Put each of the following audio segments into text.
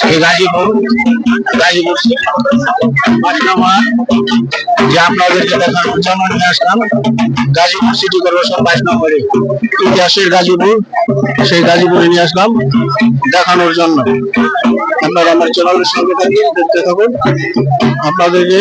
যে দেখানোর জন্য নিয়ে আসলাম, গাজীপুর সিটি নিয়ে আসলাম দেখানোর জন্য। আপনারা আমার চ্যানেলের সঙ্গে দেখতে থাকুন। আপনাদেরকে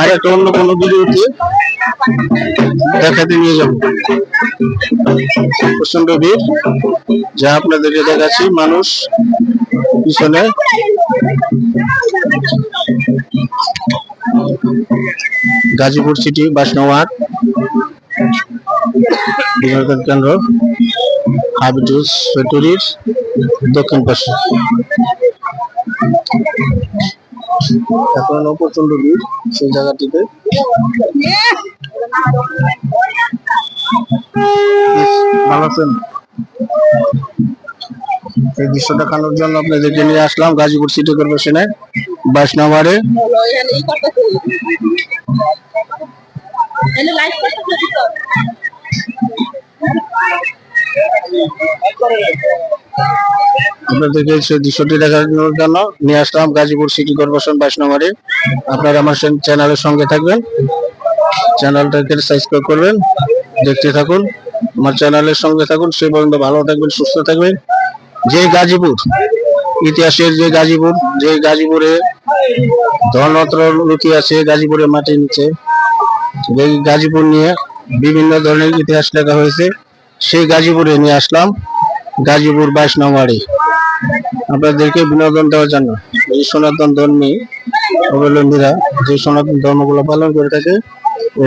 আর একটা অন্য কোনো ভিডিওতে দেখাতে নিয়ে যাব। প্রচণ্ড ভিড়। যা আপনাদেরকে দেখাচ্ছি, মানুষ পিছনে। গাজীপুর সিটি বাসনাওয়ার বিনোদন কেন্দ্র হাবিটুস ফ্যাক্টরির দক্ষিণ পাশে। এখন প্রচণ্ড ভিড় সেই জায়গাটিতে। ভালো আছেন? এই দৃশ্য দেখানোর জন্য আপনাদেরকে নিয়ে আসলাম গাজীপুর সিটি কর্পোরেশনে বাইশ নম্বরে। আপনাদেরকে সেই দৃশ্যটি দেখানোর জন্য নিয়ে আসলাম গাজীপুর সিটি কর্পোরেশন বাইশ নম্বরে। আপনারা আমার চ্যানেলের সঙ্গে থাকবেন, চ্যানেলটাকে সাবস্ক্রাইব করবেন, দেখতে থাকুন, আমার চ্যানেলের সঙ্গে থাকুন, সে পর্যন্ত ভালো থাকবেন, সুস্থ থাকবেন। যে গাজীপুর, ইতিহাসের যে গাজীপুর, যে গাজীপুরে ধনরত্ন লুকিয়ে আছে গাজীপুরের মাটির নিচে। এই গাজীপুর নিয়ে বিভিন্ন ধরনের ইতিহাস লেখা হয়েছে, সেই গাজীপুরে নিয়ে আসলাম। গাজীপুর বাইশ নম্বরে আপনাদেরকে বিনোদন দেওয়ার জন্য এই সনাতন ধর্মী অবলম্বীরা যে সনাতন ধর্মগুলো পালন করে থাকে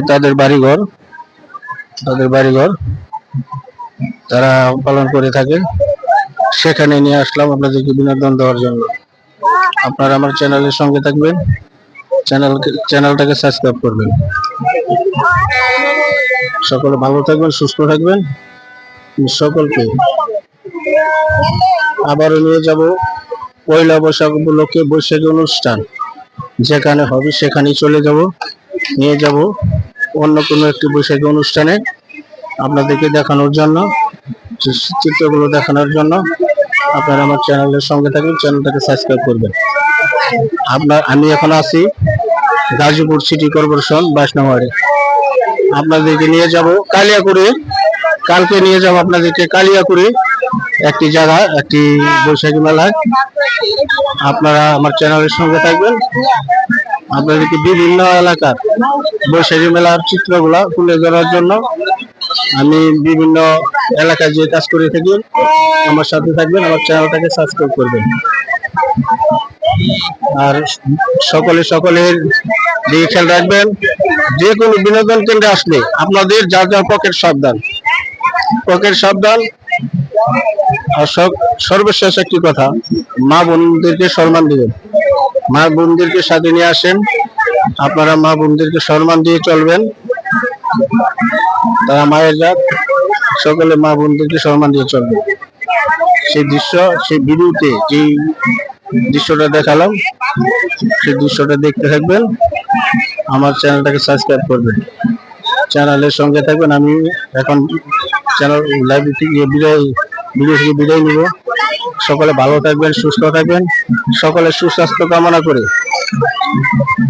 তাদের বাড়িঘর তাদের বাড়িঘর তারা পালন করে থাকে। সেখানে নিয়ে আসলাম আপনাদেরকে বিনোদন দেওয়ার জন্য। আপনারা আমার চ্যানেলের সঙ্গে থাকবেন। চ্যানেল চ্যানেলটাকে সাবস্ক্রাইব করবেন। সকলে ভালো থাকবেন, সুস্থ থাকবেন। সকলকে আবারও নিয়ে যাব পয়লা বৈশাখ উপলক্ষে বৈশাখী অনুষ্ঠান। যেখানে হবে সেখানেই চলে যাব, নিয়ে যাব অন্য কোনো একটি বৈশাখী অনুষ্ঠানে আপনাদেরকে দেখানোর জন্য। চিত্রগুলো দেখানোর জন্য আপনারা আমার চ্যানেলের সঙ্গে থাকবেন চ্যানেলটাকে সাবস্ক্রাইব করবেন। আপনার, আমি এখন আছি গাজীপুর সিটি কর্পোরেশন বাইশ নম্বরে আপনাদেরকে নিয়ে যাব কালিয়াকুড়ে। কালকে নিয়ে যাব আপনাদেরকে কালিয়াকুড়ে, একটি জায়গা, একটি বৈশাখী মেলায়। আপনারা আমার চ্যানেলের সঙ্গে থাকবেন। আপনাদেরকে বিভিন্ন এলাকার বৈশাখী মেলার চিত্রগুলা তুলে ধরার জন্য আমি বিভিন্ন এলাকায় যে কাজ করে থাকি, আমার সাথে থাকবেন, আমার চ্যানেলটাকে সাবস্ক্রাইব করবেন। আর সকলে সকলের দিকে খেয়াল রাখবেন, যে কোনো বিনোদন কেন্দ্রে আসলে আপনাদের যা যা পকেট সাবধান। পকেট সাবধান। আর সর্বশেষ একটি কথা, মা বোনদেরকে সম্মান দিবেন। মা বোনদেরকে সাথে নিয়ে আসেন। আপনারা মা বোনদেরকে সম্মান দিয়ে চলবেন। তারা মায়ের জাত, সকলে মা বোনদেরকে সম্মান দিয়ে চলবেন। সেই দৃশ্য, সেই ভিডিওতে যে দৃশ্যটা দেখালাম, সেই দৃশ্যটা দেখতে থাকবেন। আমার চ্যানেলটাকে সাবস্ক্রাইব করবেন। চ্যানেলের সঙ্গে থাকবেন। আমি এখন চ্যানেল লাইভ থেকে বিদায় ভিডিও থেকে বিদায় নিব। সকলে ভালো থাকবেন, সুস্থ থাকবেন। সকলের সুস্বাস্থ্য কামনা করে।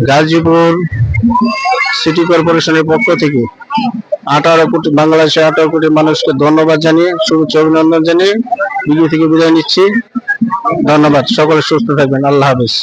গাজীপুর সিটি কর্পোরেশনের পক্ষ থেকে আঠারো কোটি, বাংলাদেশের আঠারো কোটি মানুষকে ধন্যবাদ জানিয়ে, শুভেচ্ছা, অভিনন্দন জানিয়ে ভিডিও থেকে বিদায় নিচ্ছি। ধন্যবাদ। সকলে সুস্থ থাকবেন। আল্লাহ হাফিজ.